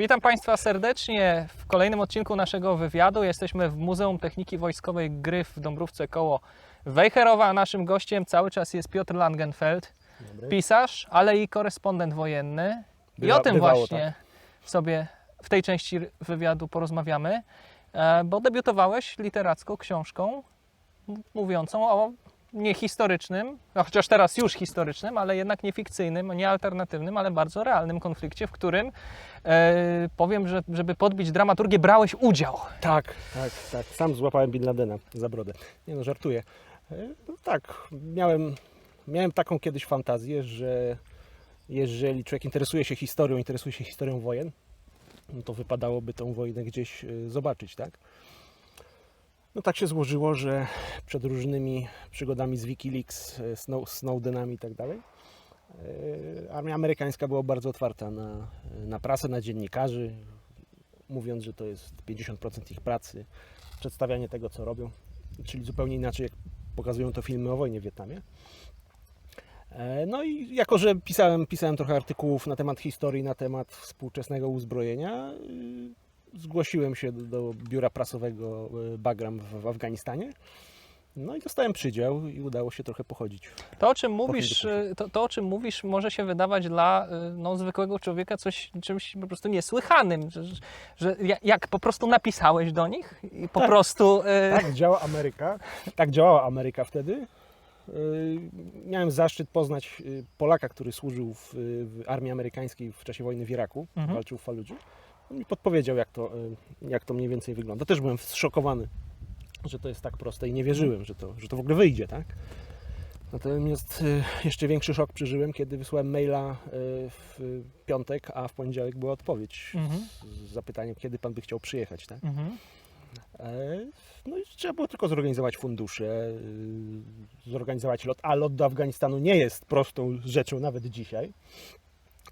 Witam Państwa serdecznie w kolejnym odcinku naszego wywiadu. Jesteśmy w Muzeum Techniki Wojskowej Gryf w Dąbrówce koło Wejherowa. a Naszym gościem cały czas jest Piotr Langenfeld, pisarz, ale i korespondent wojenny. I Bywa- o tym bywało, właśnie sobie w tej części wywiadu porozmawiamy, e, bo debiutowałeś literacką książką mówiącą o nie historycznym, a chociaż teraz już historycznym, ale jednak nie fikcyjnym, nie alternatywnym, ale bardzo realnym konflikcie, w którym e, powiem, że żeby podbić dramaturgię, brałeś udział. Tak, tak, tak. Sam złapałem Bin Ladena za brodę. Nie no, żartuję. E, No, tak, miałem, miałem taką kiedyś fantazję, że jeżeli człowiek interesuje się historią, interesuje się historią wojen, no to wypadałoby tą wojnę gdzieś e, zobaczyć, tak? No tak się złożyło, że przed różnymi przygodami z Wikileaks, e, Snow, Snowdenami i tak dalej, e, armia amerykańska była bardzo otwarta na, na prasę, na dziennikarzy, mówiąc, że to jest 50% ich pracy, przedstawianie tego, co robią, czyli zupełnie inaczej, jak pokazują to filmy o wojnie w Wietnamie. E, No i jako, że pisałem, pisałem trochę artykułów na temat historii, na temat współczesnego uzbrojenia, zgłosiłem się do, do biura prasowego y, Bagram w, w Afganistanie. No i dostałem przydział i udało się trochę pochodzić. To, o czym mówisz, e, to, to, o czym mówisz, może się wydawać dla e, no, zwykłego człowieka coś, czymś po prostu niesłychanym, że, że ja- jak po prostu napisałeś do nich i po Tak. prostu... e, Tak działa Ameryka. Tak działała Ameryka wtedy. Miałem zaszczyt poznać Polaka, który służył w, w armii amerykańskiej w czasie wojny w Iraku, Mhm. walczył w Faludży. On mi podpowiedział, jak to, yy, jak to mniej więcej wygląda. Też byłem zszokowany, że to jest tak proste i nie wierzyłem, że to, że to w ogóle wyjdzie, tak? Natomiast yy, jeszcze większy szok przeżyłem, kiedy wysłałem maila yy, w piątek, a w poniedziałek była odpowiedź Mhm. z, zapytaniem, kiedy pan by chciał przyjechać, tak? mhm. E, No i trzeba było tylko zorganizować fundusze, zorganizować lot, a lot do Afganistanu nie jest prostą rzeczą nawet dzisiaj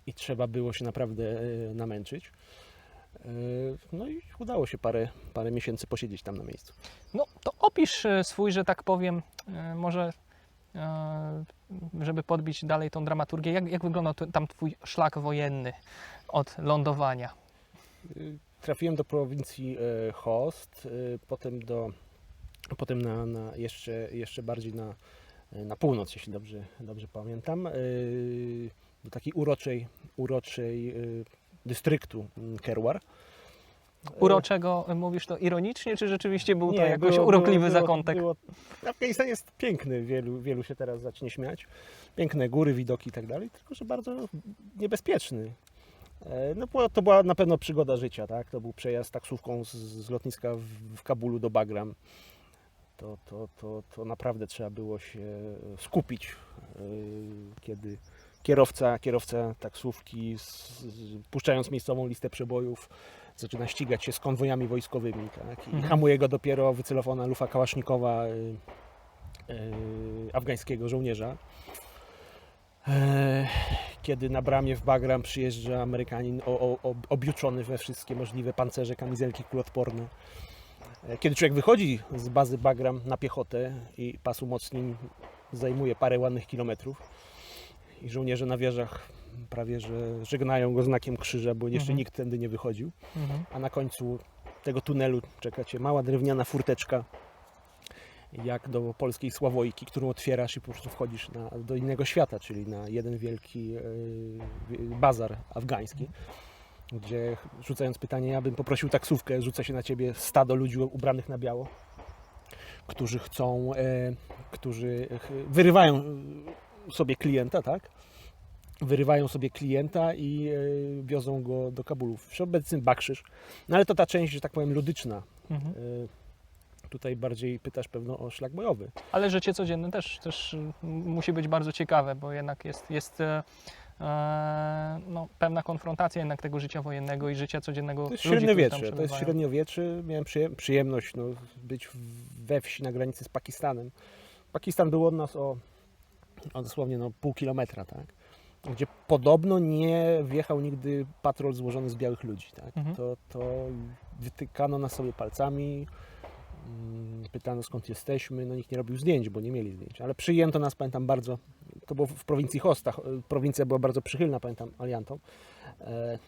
i trzeba było się naprawdę e, namęczyć. E, No i udało się parę, parę miesięcy posiedzieć tam na miejscu. No to opisz e, swój, że tak powiem, e, może e, żeby podbić dalej tą dramaturgię, jak, jak wyglądał tam twój szlak wojenny od lądowania? Y, Trafiłem do prowincji Host, potem do potem na, na jeszcze, jeszcze bardziej na, na północ, jeśli dobrze, dobrze pamiętam, do takiej uroczej, uroczej dystryktu mm, Kerwar. Uroczego mówisz to ironicznie, czy rzeczywiście był to Nie, jakoś było- urokliwy było- zakątek? Było, Afganistan jest piękny, wielu, wielu się teraz zacznie śmiać. Piękne góry, widoki i tak dalej, tylko że bardzo niebezpieczny. E, No to była na pewno przygoda życia, tak? To był przejazd taksówką z, z lotniska w, w Kabulu do Bagram. To, to, to, to naprawdę trzeba było się skupić, e, kiedy kierowca, kierowca taksówki, z, puszczając miejscową listę przebojów, zaczyna ścigać się z konwojami wojskowymi, tak? I Mhm. hamuje go dopiero wycelowana lufa kałasznikowa y, y, afgańskiego żołnierza. E, Kiedy na bramie w Bagram przyjeżdża Amerykanin o, o, objuczony we wszystkie możliwe pancerze, kamizelki kuloodporne. E, Kiedy człowiek wychodzi z bazy Bagram na piechotę i pas umocnień zajmuje parę ładnych kilometrów i żołnierze na wieżach prawie że żegnają go znakiem krzyża, bo jeszcze Mhm. nikt tędy nie wychodził Mhm. a na końcu tego tunelu czeka Cię mała drewniana furteczka, jak do polskiej Sławojki, którą otwierasz i po prostu wchodzisz na, do innego świata, czyli na jeden wielki e, bazar afgański, gdzie rzucając pytanie, ja bym poprosił taksówkę, rzuca się na Ciebie stado ludzi ubranych na biało, którzy chcą, e, którzy wyrywają sobie klienta, tak? wyrywają sobie klienta i e, wiozą go do Kabulu. Wszechobecny bakrzyż. No ale to ta część, że tak powiem, ludyczna. Mhm. E, Tutaj bardziej pytasz pewno o szlak bojowy. Ale życie codzienne też, też musi być bardzo ciekawe, bo jednak jest, jest e, no, pewna konfrontacja jednak tego życia wojennego i życia codziennego To jest ludzi, średniowiecze. To jest przebywają. średniowiecze. Miałem przyjem- przyjemność no, być we wsi na granicy z Pakistanem. Pakistan był od nas o, o dosłownie no, pół kilometra, tak? Gdzie podobno nie wjechał nigdy patrol złożony z białych ludzi. Tak? Mhm. To, to wytykano nas sobie palcami, mm, pytano skąd jesteśmy, no nikt nie robił zdjęć, bo nie mieli zdjęć, ale przyjęto nas, pamiętam bardzo, to było w prowincji Hosta, prowincja była bardzo przychylna, pamiętam, aliantom. E,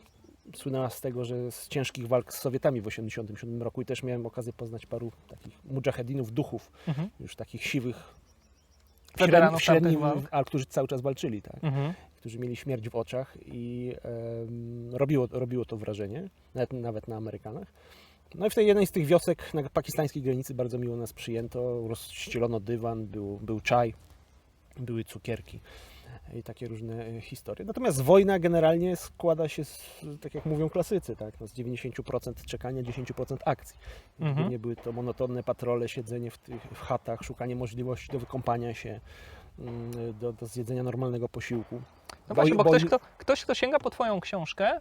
słynęła z tego, że z ciężkich walk z Sowietami w 1987 roku i też miałem okazję poznać paru takich mujahedinów, duchów, Mhm. już takich siwych, średnim, średnim, a którzy cały czas walczyli, tak? Mhm. którzy mieli śmierć w oczach i em, robiło, robiło to wrażenie, nawet, nawet na Amerykanach. No i w tej jednej z tych wiosek na pakistańskiej granicy bardzo miło nas przyjęto, rozścielono dywan, był, był czaj, były cukierki i takie różne e, historie. Natomiast wojna generalnie składa się, z, tak jak mówią klasycy, tak, no z 90% czekania, 10% akcji. Mhm. Głównie były to monotonne patrole, siedzenie w tych w chatach, szukanie możliwości do wykąpania się, mm, do, do zjedzenia normalnego posiłku. No właśnie, bo Woj- ktoś kto, ktoś, kto sięga po Twoją książkę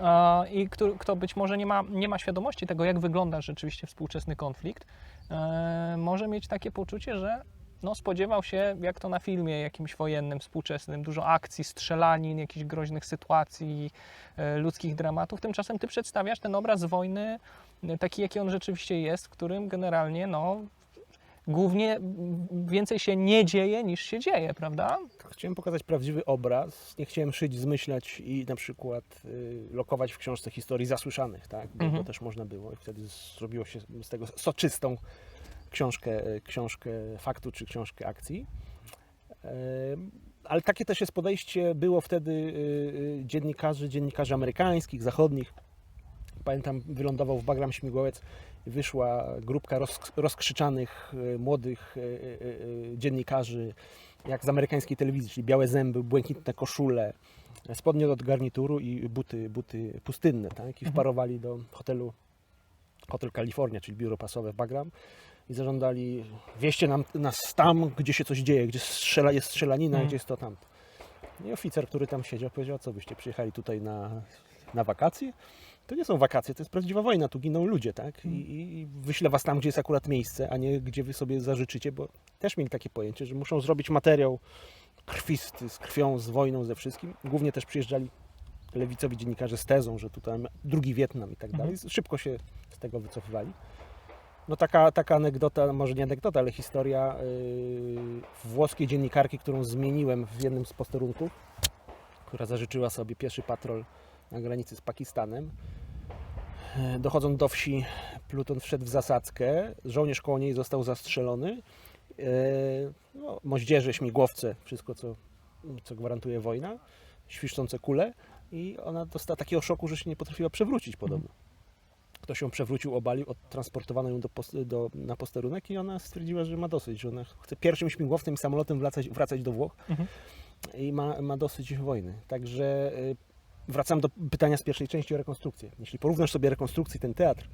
a, i kto, kto być może nie ma, nie ma świadomości tego, jak wygląda rzeczywiście współczesny konflikt, e, może mieć takie poczucie, że no, spodziewał się, jak to na filmie jakimś wojennym, współczesnym, dużo akcji, strzelanin, jakichś groźnych sytuacji, e, ludzkich dramatów. Tymczasem Ty przedstawiasz ten obraz wojny e, taki, jaki on rzeczywiście jest, w którym generalnie no, głównie więcej się nie dzieje niż się dzieje, prawda? Chciałem pokazać prawdziwy obraz. Nie chciałem szyć, zmyślać i na przykład y, lokować w książce historii zasłyszanych, tak? Bo Mhm. to też można było i wtedy zrobiło się z tego soczystą książkę, y, książkę faktu czy książkę akcji. Em, Ale takie też jest podejście było wtedy y, dziennikarzy, dziennikarzy amerykańskich, zachodnich. Pamiętam, wylądował w Bagram Śmigłowiec i wyszła grupka roz, rozkrzyczanych, młodych dziennikarzy, jak z amerykańskiej telewizji, czyli białe zęby, błękitne koszule, spodnie od garnituru i buty, buty pustynne, tak? I Mhm. wparowali do hotelu Hotel California, czyli biuro pasowe w Bagram i zażądali, wieście nam, nas tam, gdzie się coś dzieje, gdzie strzela, jest strzelanina, Mhm. gdzie jest to tam. I oficer, który tam siedział, powiedział, co byście przyjechali tutaj na, na wakacje? To nie są wakacje, to jest prawdziwa wojna, tu giną ludzie, tak? I, i i wyślę was tam, gdzie jest akurat miejsce, a nie gdzie wy sobie zażyczycie, bo też mieli takie pojęcie, że muszą zrobić materiał krwisty, z krwią, z wojną, ze wszystkim. Głównie też przyjeżdżali lewicowi dziennikarze z tezą, że tutaj drugi Wietnam i tak Mhm. dalej. Szybko się z tego wycofywali. No taka, taka anegdota, może nie anegdota, ale historia yy, włoskiej dziennikarki, którą zmieniłem w jednym z posterunków, która zażyczyła sobie pieszy patrol na granicy z Pakistanem. E, Dochodząc do wsi, pluton wszedł w zasadzkę, żołnierz koło niej został zastrzelony. E, No, moździerze, śmigłowce, wszystko co, co gwarantuje wojna, świszczące kule i ona dostała takiego szoku, że się nie potrafiła przewrócić podobno. Ktoś ją przewrócił, obalił, odtransportowano ją do, do, na posterunek i ona stwierdziła, że ma dosyć, że ona chce pierwszym śmigłowcem i samolotem wracać, wracać do Włoch Mhm. i ma, ma dosyć wojny. Także y, wracam do pytania z pierwszej części o rekonstrukcję. Jeśli porównasz sobie rekonstrukcję, ten teatr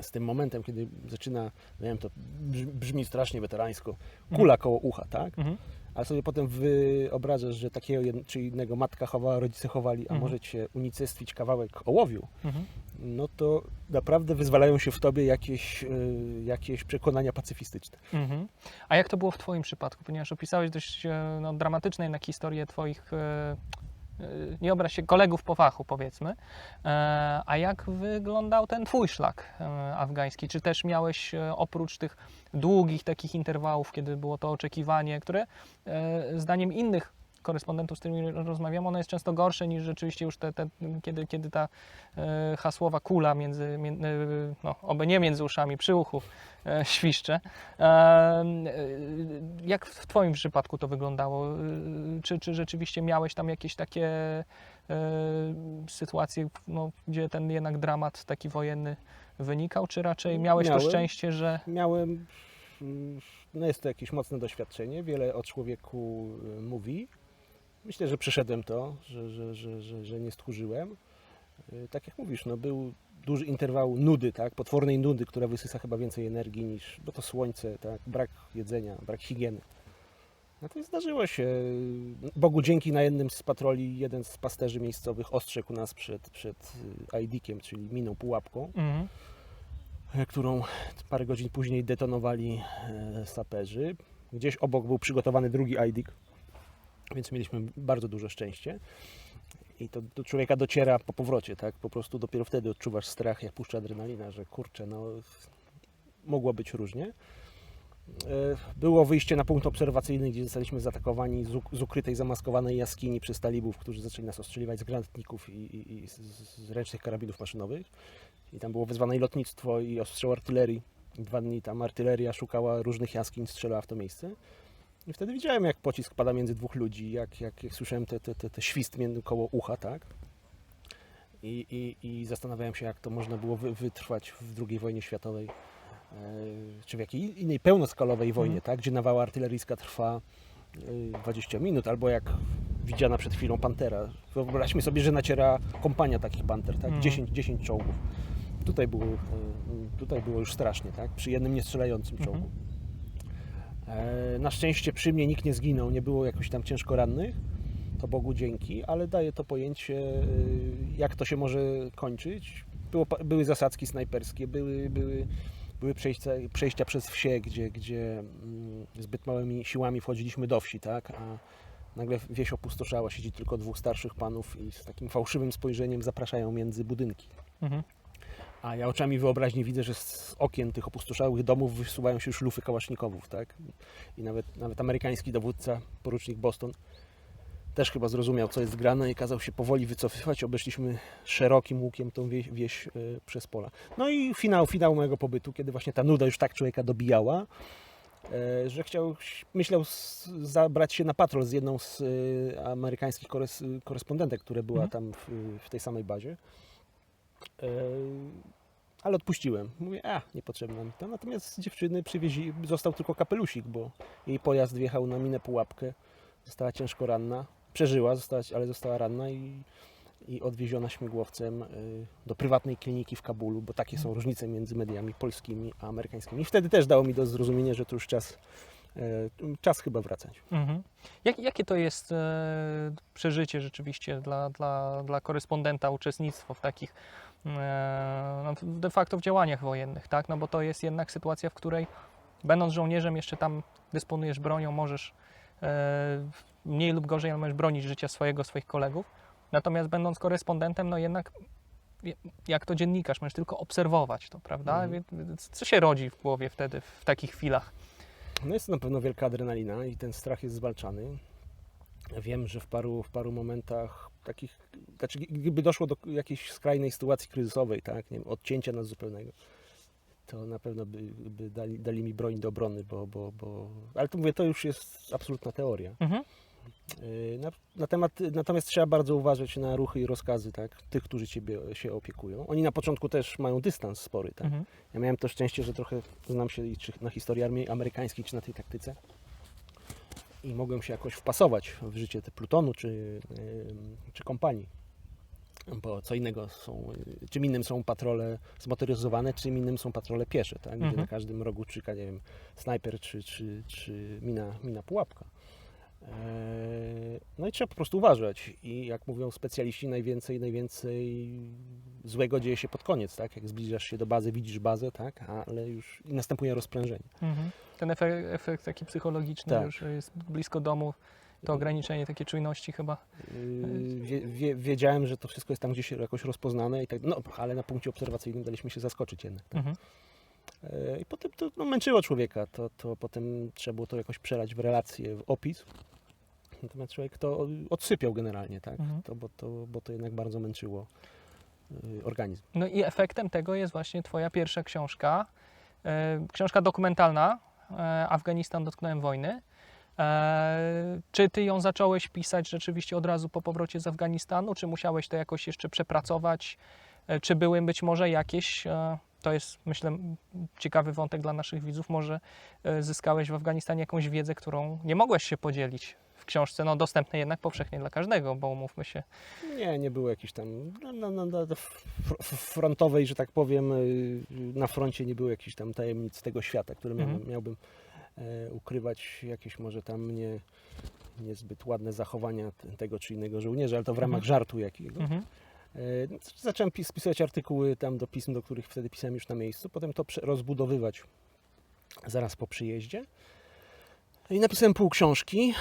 z tym momentem, kiedy zaczyna, nie wiem, to brz- brzmi strasznie weterańsko, kula koło ucha, tak? Mhm. Ale sobie potem wyobrażasz, że takiego czy innego matka chowała, rodzice chowali, a Mhm. może cię unicestwić kawałek ołowiu, Mhm. no to naprawdę wyzwalają się w tobie jakieś, y, jakieś przekonania pacyfistyczne. Mhm. A jak to było w Twoim przypadku? Ponieważ opisałeś dość e, no, dramatyczną jednak historię Twoich, e, nie obraź się, kolegów po fachu powiedzmy. E, A jak wyglądał ten Twój szlak e, afgański? Czy też miałeś e, oprócz tych długich takich interwałów, kiedy było to oczekiwanie, które zdaniem innych korespondentów, z którymi rozmawiam, ono jest często gorsze niż rzeczywiście już te, te, kiedy, kiedy ta e, hasłowa kula między, mię, e, no, oby nie między uszami, przy uchu e, świszcze. E, e, jak w Twoim przypadku to wyglądało? E, Czy, czy rzeczywiście miałeś tam jakieś takie sytuacje, no, gdzie ten jednak dramat taki wojenny wynikał, czy raczej miałeś Miałem. to szczęście, że... Miałem, mm, no jest to jakieś mocne doświadczenie, wiele o człowieku mówi. Myślę, że przeszedłem to, że, że, że, że, że nie stchórzyłem. Y, Tak jak mówisz, no był duży interwał nudy, tak, potwornej nudy, która wysysa chyba więcej energii niż, bo to słońce, tak, brak jedzenia, brak higieny. No to zdarzyło się. Bogu dzięki na jednym z patroli jeden z pasterzy miejscowych ostrzegł nas przed, przed y, ajdikiem, czyli miną pułapką Mhm. którą parę godzin później detonowali saperzy. Gdzieś obok był przygotowany drugi IDIC, więc mieliśmy bardzo duże szczęście. I to do człowieka dociera po powrocie, tak? Po prostu dopiero wtedy odczuwasz strach, jak puszcza adrenalina, że kurczę, no mogło być różnie. Było wyjście na punkt obserwacyjny, gdzie zostaliśmy zaatakowani z, uk- z ukrytej, zamaskowanej jaskini przez talibów, którzy zaczęli nas ostrzeliwać z granatników i, i, i z, ręcznych karabinów maszynowych. I tam było wezwane i lotnictwo i ostrzał artylerii. Dwa dni tam artyleria szukała różnych jaskiń, strzelała w to miejsce. I wtedy widziałem, jak pocisk pada między dwóch ludzi, jak, jak, jak słyszałem te, te, te, te świst między koło ucha, tak? I, i, I zastanawiałem się, jak to można było wy, wytrwać w II wojnie światowej, e, czy w jakiej innej pełnoskalowej wojnie, Mhm. tak? Gdzie nawała artyleryjska trwa e, 20 minut, albo jak widziana przed chwilą Pantera. Wyobraźmy sobie, że naciera kompania takich Panter, tak? Mhm. 10, 10 czołgów. Tutaj było, e, tutaj było już strasznie, tak? Przy jednym niestrzelającym Mhm. czołgu. E, Na szczęście przy mnie nikt nie zginął, nie było jakoś tam ciężko rannych, to Bogu dzięki, ale daje to pojęcie, y, jak to się może kończyć. Było, były zasadzki snajperskie, były, były, były przejścia, przejścia przez wsie, gdzie, gdzie mm, zbyt małymi siłami wchodziliśmy do wsi, tak? a nagle wieś opustoszała, siedzi tylko dwóch starszych panów i z takim fałszywym spojrzeniem zapraszają między budynki. Mhm. A ja oczami wyobraźni widzę, że z okien tych opustoszałych domów wysuwają się już lufy kałasznikowów, tak? I nawet, nawet amerykański dowódca, porucznik Boston, też chyba zrozumiał, co jest grane i kazał się powoli wycofywać. Obeszliśmy szerokim łukiem tą wieś, wieś y, przez pola. No i finał, finał mojego pobytu, kiedy właśnie ta nuda już tak człowieka dobijała, e, że chciał, myślał s- zabrać się na patrol z jedną z y, amerykańskich kores, korespondentek, które była Mhm. tam w, w tej samej bazie. E, ale odpuściłem. Mówię, a, niepotrzebne mi to. Natomiast dziewczyny przywieźli, został tylko kapelusik, bo jej pojazd wjechał na minę pułapkę. Została ciężko ranna. Przeżyła, została, ale została ranna i, i odwieziona śmigłowcem y, do prywatnej kliniki w Kabulu, bo takie są różnice między mediami polskimi a amerykańskimi. I wtedy też dało mi do zrozumienia, że to już czas, e, czas chyba wracać. Mhm. Jak, jakie to jest przeżycie rzeczywiście dla, dla, dla korespondenta, uczestnictwo w takich no, de facto w działaniach wojennych, tak? No bo to jest jednak sytuacja, w której będąc żołnierzem jeszcze tam dysponujesz bronią, możesz e, mniej lub gorzej, ale możesz bronić życia swojego, swoich kolegów. Natomiast będąc korespondentem, no jednak je- jak to dziennikarz, możesz tylko obserwować to, prawda? Mhm. Co się rodzi w głowie wtedy, w takich chwilach? No jest to na pewno wielka adrenalina i ten strach jest zwalczany. Wiem, że w paru, w paru momentach takich, znaczy gdyby doszło do jakiejś skrajnej sytuacji kryzysowej, tak, nie wiem, odcięcia nas zupełnego, to na pewno by, by dali, dali mi broń do obrony, bo, bo, bo... Ale to mówię, to już jest absolutna teoria. Mhm. Yy, Na, na temat, natomiast trzeba bardzo uważać na ruchy i rozkazy tak, tych, którzy ciebie się opiekują. Oni na początku też mają dystans spory. Tak? Mhm. Ja miałem to szczęście, że trochę znam się czy na historii armii amerykańskiej, czy na tej taktyce. I mogłem się jakoś wpasować w życie te plutonu, czy, ym, czy kompanii. Bo co innego są, y, czym innym są patrole zmotoryzowane, czym innym są patrole piesze, tak? gdzie Mhm. na każdym rogu czyka, nie wiem, snajper czy, czy, czy mina, mina pułapka. Eee, No i trzeba po prostu uważać. I jak mówią specjaliści, najwięcej, najwięcej złego dzieje się pod koniec, tak? Jak zbliżasz się do bazy, widzisz bazę, tak? Ale już i następuje rozprężenie. Mhm. Ten efekt, efekt taki psychologiczny, Tak. już jest blisko domu, to ograniczenie takiej czujności chyba. Yy, Wie, wie, wiedziałem, że to wszystko jest tam gdzieś jakoś rozpoznane i tak, no, ale na punkcie obserwacyjnym daliśmy się zaskoczyć jednak. Tak? Mhm. E, I potem to no, męczyło człowieka, to, to potem trzeba było to jakoś przelać w relacje, w opis. Natomiast człowiek to odsypiał generalnie, tak? Mhm. To, bo, to, bo to jednak bardzo męczyło y, organizm. No i efektem tego jest właśnie Twoja pierwsza książka. E, książka dokumentalna, e, Afganistan dotknąłem wojny. E, czy Ty ją zacząłeś pisać rzeczywiście od razu po powrocie z Afganistanu, czy musiałeś to jakoś jeszcze przepracować? E, czy były być może jakieś, e, to jest myślę ciekawy wątek dla naszych widzów, może e, zyskałeś w Afganistanie jakąś wiedzę, którą nie mogłeś się podzielić w książce, no dostępnej jednak powszechnie dla każdego, bo umówmy się. Nie, nie było jakiejś tam na, na, na, frontowej, że tak powiem, y, na froncie nie było jakichś tam tajemnic tego świata, które miałbym, Mhm. miałbym e, ukrywać, jakieś może tam nie, niezbyt ładne zachowania tego czy innego żołnierza, ale to w ramach Mhm. żartu jakiegoś. Mhm. Zacząłem pis- pisać artykuły tam do pism, do których wtedy pisałem już na miejscu, potem to rozbudowywać zaraz po przyjeździe. I napisałem pół książki,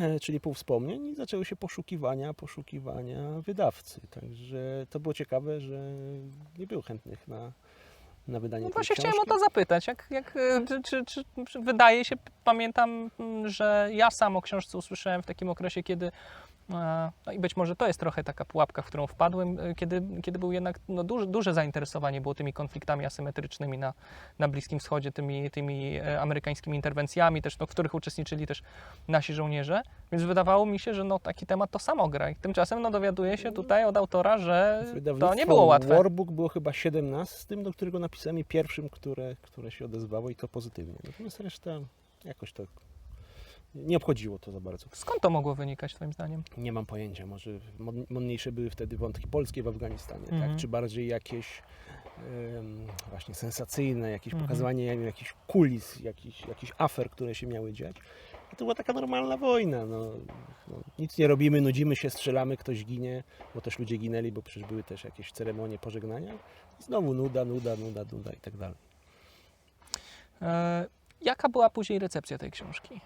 e, czyli pół wspomnień i zaczęły się poszukiwania, poszukiwania wydawcy. Także to było ciekawe, że nie było chętnych na, na wydanie No właśnie książki. chciałem o to zapytać. Jak, jak, e, czy, czy, czy, czy wydaje się, pamiętam, że ja sam o książce usłyszałem w takim okresie, kiedy e, no i być może to jest trochę taka pułapka, w którą wpadłem, e, kiedy, kiedy był jednak no, duże, duże zainteresowanie było tymi konfliktami asymetrycznymi na, na Bliskim Wschodzie, tymi, tymi e, amerykańskimi interwencjami, też, no, w których uczestniczyli też nasi żołnierze. Więc wydawało mi się, że no, taki temat to samo gra. I tymczasem no, dowiaduję się tutaj od autora, że to nie było łatwe. Warbook było chyba 17, do którego napisałem i pierwszym, które, które się odezwało i to pozytywnie. Natomiast reszta jakoś to nie obchodziło to za bardzo. Skąd to mogło wynikać, Twoim zdaniem? Nie mam pojęcia, może mądniejsze były wtedy wątki polskie w Afganistanie, Mhm. tak? czy bardziej jakieś właśnie sensacyjne, jakieś Mhm. pokazywanie nie wiem, jakichś kulis, jakichś, jakichś afer, które się miały dziać. A to była taka normalna wojna. No, no, nic nie robimy, nudzimy się, strzelamy, ktoś ginie, bo też ludzie ginęli, bo przecież były też jakieś ceremonie pożegnania. Znowu nuda, nuda, nuda, nuda i tak dalej. E, jaka była później recepcja tej książki?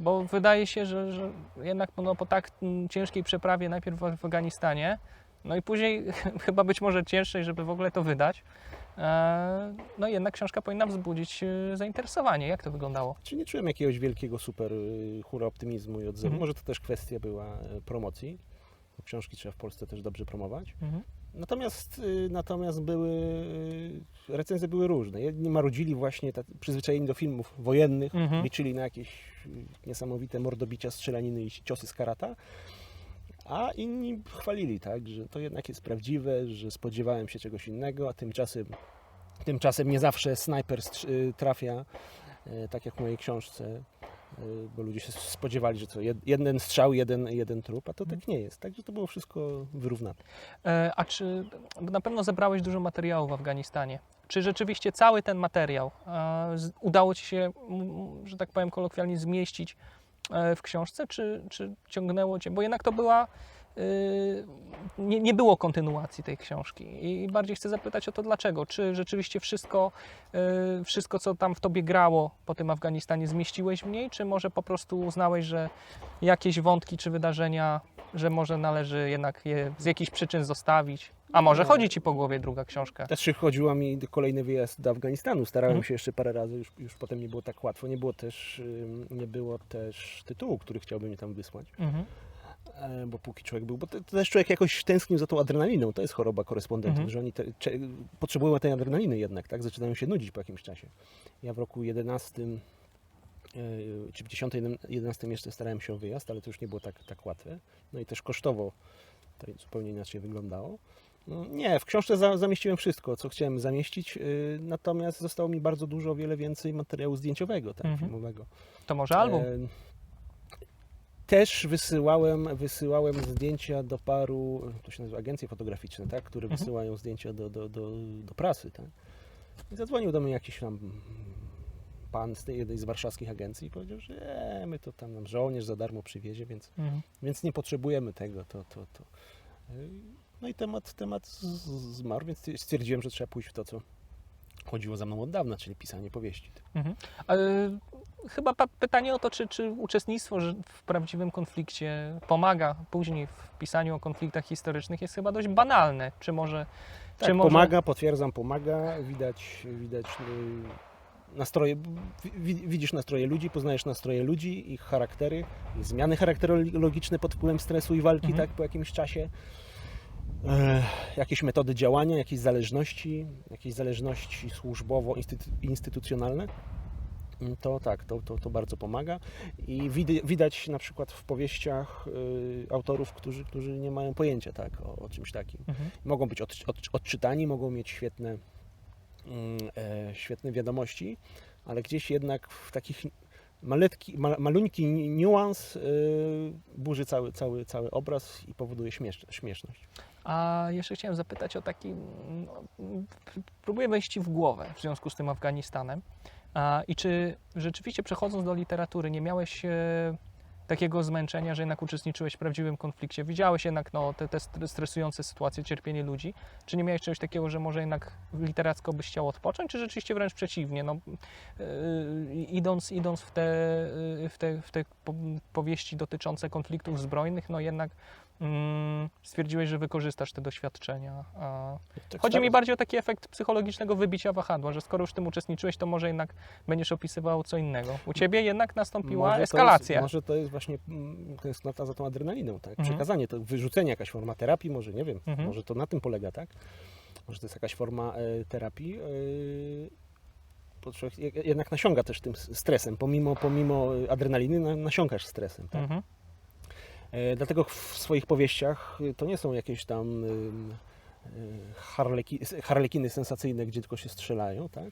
Bo wydaje się, że, że jednak no, po tak ciężkiej przeprawie, najpierw w Afganistanie, no i później chyba być może cięższej, żeby w ogóle to wydać, e, no jednak książka powinna wzbudzić e, zainteresowanie. Jak to wyglądało? Czy nie czułem jakiegoś wielkiego super y, hura optymizmu i odzewu? Mhm. Może to też kwestia była y, promocji. bo Książki trzeba w Polsce też dobrze promować. Mhm. Natomiast, y, natomiast były, y, recenzje były różne. Jedni marudzili właśnie tak, przyzwyczajeni do filmów wojennych, Mhm. liczyli na jakieś y, niesamowite mordobicia, strzelaniny i ciosy z karata, a inni chwalili, tak, że to jednak jest prawdziwe, że spodziewałem się czegoś innego, a tymczasem, tymczasem nie zawsze snajper trafia, tak jak w mojej książce, bo ludzie się spodziewali, że co, jed- jeden strzał, jeden, jeden trup, a to tak nie jest. Także to było wszystko wyrównane. E, a czy na pewno zebrałeś dużo materiału w Afganistanie? Czy rzeczywiście cały ten materiał e, udało Ci się, że tak powiem kolokwialnie, zmieścić e, w książce, czy, czy ciągnęło Cię? Bo jednak to była. Y, nie, nie było kontynuacji tej książki i bardziej chcę zapytać o to dlaczego. Czy rzeczywiście wszystko, y, wszystko co tam w tobie grało po tym Afganistanie zmieściłeś w niej, czy może po prostu uznałeś, że jakieś wątki czy wydarzenia, że może należy jednak je z jakichś przyczyn zostawić? A może Nie. chodzi ci po głowie druga książka? Też chodziła mi kolejny wyjazd do Afganistanu. Starałem Mhm. się jeszcze parę razy, już, już potem nie było tak łatwo. Nie było też, nie było też tytułu, który chciałbym mi tam wysłać, Mhm. E, bo póki człowiek był, bo to, to też człowiek jakoś tęsknił za tą adrenaliną. To jest choroba korespondentów, Mhm. że oni te, cze, potrzebują tej adrenaliny jednak, tak? Zaczynają się nudzić po jakimś czasie. Ja w roku 11 e, czy w 10, 11 jeszcze starałem się o wyjazd, ale to już nie było tak, tak łatwe. No i też kosztowo to zupełnie inaczej wyglądało. No, nie, w książce za, zamieściłem wszystko, co chciałem zamieścić, yy, natomiast zostało mi bardzo dużo, o wiele więcej materiału zdjęciowego, tak, Mhm. filmowego. To może album? E, też wysyłałem, wysyłałem zdjęcia do paru, to się nazywa agencje fotograficzne, tak, które Mhm. wysyłają zdjęcia do, do, do, do prasy. Tak. I zadzwonił do mnie jakiś tam pan z tej jednej z warszawskich agencji i powiedział, że e, my to tam nam żołnierz za darmo przywiezie, więc Mhm. więc nie potrzebujemy tego, to, to, to. Yy, No i temat, temat zmarł, więc stwierdziłem, że trzeba pójść w to, co chodziło za mną od dawna, czyli pisanie powieści. Mhm. E, chyba pytanie o to, czy, czy uczestnictwo w prawdziwym konflikcie pomaga później w pisaniu o konfliktach historycznych jest chyba dość banalne. Czy może. Tak, czy może... pomaga, potwierdzam, pomaga, widać, widać yy, nastroje, wi- widzisz nastroje ludzi, poznajesz nastroje ludzi, ich charaktery, zmiany charakterologiczne pod wpływem stresu i walki, Mhm. tak, po jakimś czasie. E, jakieś metody działania, jakieś zależności, jakieś zależności służbowo-instytucjonalne. Mm, To tak, to, to, to bardzo pomaga. I wid- widać na przykład w powieściach y, autorów, którzy, którzy nie mają pojęcia tak, o, o czymś takim. Mhm. Mogą być od, od, odczytani, mogą mieć świetne, mm, e, świetne wiadomości, ale gdzieś jednak w takich maletki, ma, maluńki ni- niuans y, burzy cały, cały, cały obraz i powoduje śmiesz, śmieszność. A jeszcze chciałem zapytać o taki. No, próbuję wejść w głowę w związku z tym Afganistanem. A, I czy rzeczywiście przechodząc do literatury, nie miałeś e, takiego zmęczenia, że jednak uczestniczyłeś w prawdziwym konflikcie? Widziałeś jednak no, te, te stre- stresujące sytuacje, cierpienie ludzi. Czy nie miałeś czegoś takiego, że może jednak literacko byś chciał odpocząć, czy rzeczywiście wręcz przeciwnie? No, e, idąc idąc w, te, e, w, te, w te po- powieści dotyczące konfliktów zbrojnych, no jednak mm, stwierdziłeś, że wykorzystasz te doświadczenia. Tak Chodzi mi bardziej o taki efekt psychologicznego wybicia wahadła, że skoro już w tym uczestniczyłeś, to może jednak będziesz opisywał co innego. U ciebie jednak nastąpiła Może to eskalacja. Jest, może to jest właśnie mm, tęsknota za tą adrenaliną, tak? Mhm. Przekazanie, to wyrzucenie, jakaś forma terapii, może nie wiem, Mhm. może to na tym polega, tak? Może to jest jakaś forma e, terapii. E, je- jednak nasiąga też tym stresem, pomimo, pomimo adrenaliny na, nasiągasz stresem, tak? Mhm. E, dlatego w swoich powieściach y, to nie są jakieś tam y, harleki, harlekiny sensacyjne, gdzie tylko się strzelają, tak?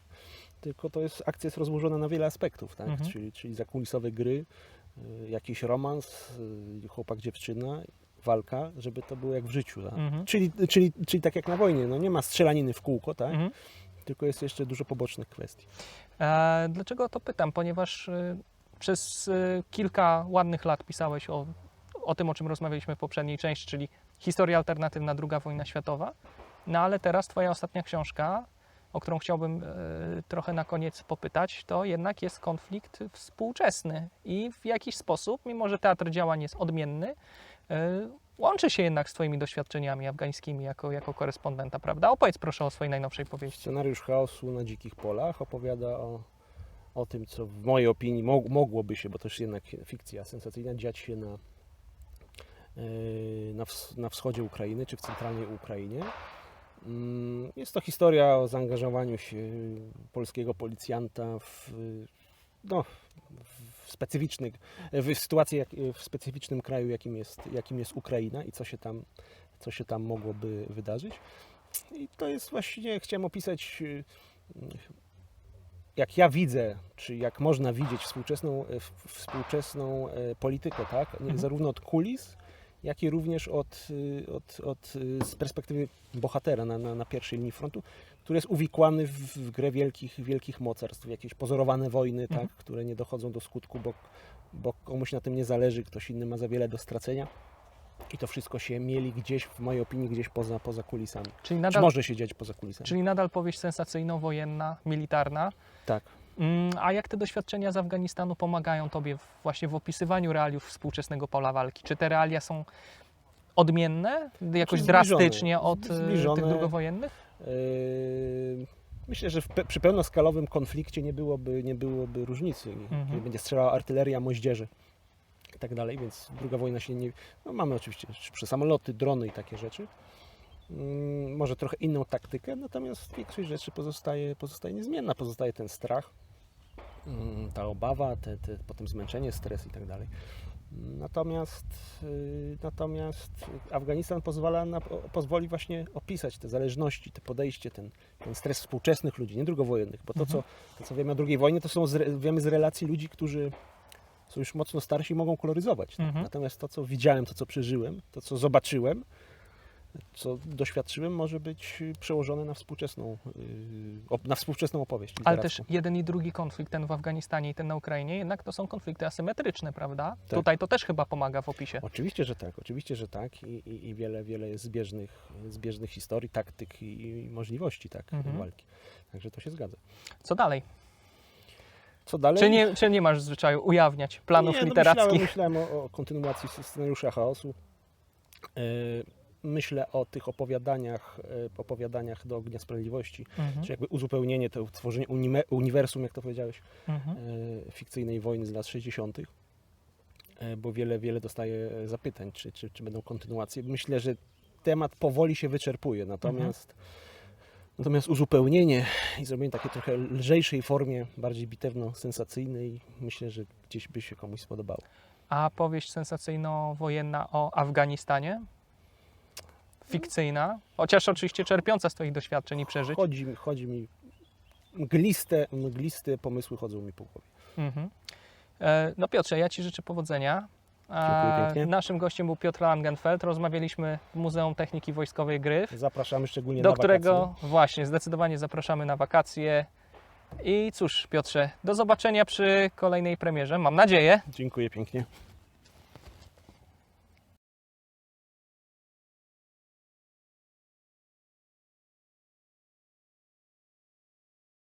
Tylko to jest, akcja jest rozłożona na wiele aspektów, tak? Mhm. Czyli, czyli zakulisowe gry, jakiś romans, chłopak, dziewczyna, walka, żeby to było jak w życiu, tak? Mhm. Czyli, czyli, czyli tak jak na wojnie, no nie ma strzelaniny w kółko, tak? Mhm. Tylko jest jeszcze dużo pobocznych kwestii. E, dlaczego o to pytam? Ponieważ przez kilka ładnych lat pisałeś o, o tym, o czym rozmawialiśmy w poprzedniej części, czyli historia alternatywna II wojna światowa. No ale teraz Twoja ostatnia książka, o którą chciałbym y, trochę na koniec popytać, to jednak jest konflikt współczesny i w jakiś sposób, mimo że teatr działań jest odmienny, y, łączy się jednak z Twoimi doświadczeniami afgańskimi jako, jako korespondenta, prawda? Opowiedz proszę o swojej najnowszej powieści. Scenariusz chaosu na dzikich polach opowiada o, o tym, co w mojej opinii mog, mogłoby się, bo to już jednak fikcja sensacyjna, dziać się na, na, ws- na wschodzie Ukrainy czy w centralnej Ukrainie. Mm, Jest to historia o zaangażowaniu się polskiego policjanta w, no, w specyficzny, w sytuację, w specyficznym kraju, jakim jest, jakim jest Ukraina i co się tam, co się tam mogłoby wydarzyć. I to jest właśnie, chciałem opisać, y, jak ja widzę, czy jak można widzieć współczesną, współczesną e, politykę, tak? Mhm. Zarówno od kulis, jak i również od, y, od, od, y, z perspektywy bohatera na, na, na pierwszej linii frontu, który jest uwikłany w, w grę wielkich, wielkich mocarstw, jakieś pozorowane wojny, Mhm. tak? które nie dochodzą do skutku, bo, bo komuś na tym nie zależy, ktoś inny ma za wiele do stracenia. I to wszystko się mieli gdzieś, w mojej opinii, gdzieś poza, poza kulisami. Czyli Czy nadal, może się dziać poza kulisami? czyli nadal powieść sensacyjno-wojenna, militarna, Tak. Mm, A jak te doświadczenia z Afganistanu pomagają Tobie właśnie w opisywaniu realiów współczesnego pola walki? Czy te realia są odmienne, jakoś zbliżone. drastycznie od e, Zbliżone. tych drugowojennych? Yy, Myślę, że w pe- przy pełnoskalowym konflikcie nie byłoby, nie byłoby różnicy. Mhm. Kiedy będzie strzelała artyleria, moździerze i tak dalej, więc druga wojna się nie... No mamy oczywiście przy samoloty, drony i takie rzeczy. Mm, Może trochę inną taktykę, natomiast większość rzeczy pozostaje, pozostaje niezmienna. Pozostaje ten strach, ta obawa, te, te, potem zmęczenie, stres i tak dalej. Natomiast, yy, natomiast Afganistan pozwala na, pozwoli właśnie opisać te zależności, te podejście, ten, ten stres współczesnych ludzi, nie drugowojennych, bo to, Mhm. co, to, co wiemy o II wojnie, to są z, wiemy z relacji ludzi, którzy są już mocno starsi i mogą koloryzować. Mhm. Natomiast to, co widziałem, to, co przeżyłem, to, co zobaczyłem, co doświadczyłem, może być przełożone na współczesną, yy, op- na współczesną opowieść Ale też jeden i drugi konflikt, ten w Afganistanie i ten na Ukrainie, jednak to są konflikty asymetryczne, prawda? Tak. Tutaj to też chyba pomaga w opisie. Oczywiście, że tak, oczywiście, że tak i, i, i wiele, wiele jest zbieżnych, zbieżnych historii, taktyk i, i możliwości tak, Mhm. walki. Także to się zgadza. Co dalej? Co dalej? Czy nie, czy nie masz zwyczaju ujawniać planów nie, no literackich? Myślałem, myślałem o, o kontynuacji scenariusza chaosu. E, Myślę o tych opowiadaniach, e, opowiadaniach do Ognia Sprawiedliwości, Mhm. czy jakby uzupełnienie, to tworzenie uniwersum, jak to powiedziałeś, Mhm. e, fikcyjnej wojny z lat 60., e, bo wiele, wiele dostaje zapytań, czy, czy, czy będą kontynuacje. Myślę, że temat powoli się wyczerpuje, natomiast, natomiast uzupełnienie i zrobienie takiej trochę lżejszej formie, bardziej bitewno-sensacyjnej, myślę, że gdzieś by się komuś spodobało. A powieść sensacyjno-wojenna o Afganistanie? Fikcyjna, chociaż oczywiście czerpiąca z Twoich doświadczeń i przeżyć. Chodzi, mi- chodzi mi, mgliste, mgliste pomysły chodzą mi po głowie. Mhm. E, No Piotrze, ja Ci życzę powodzenia. Dziękuję E, pięknie. Naszym gościem był Piotr Langenfeld. Rozmawialiśmy w Muzeum Techniki Wojskowej Gryf, Zapraszamy szczególnie do na którego wakacje. właśnie zdecydowanie zapraszamy na wakacje. I cóż, Piotrze, do zobaczenia przy kolejnej premierze. Mam nadzieję. Dziękuję pięknie.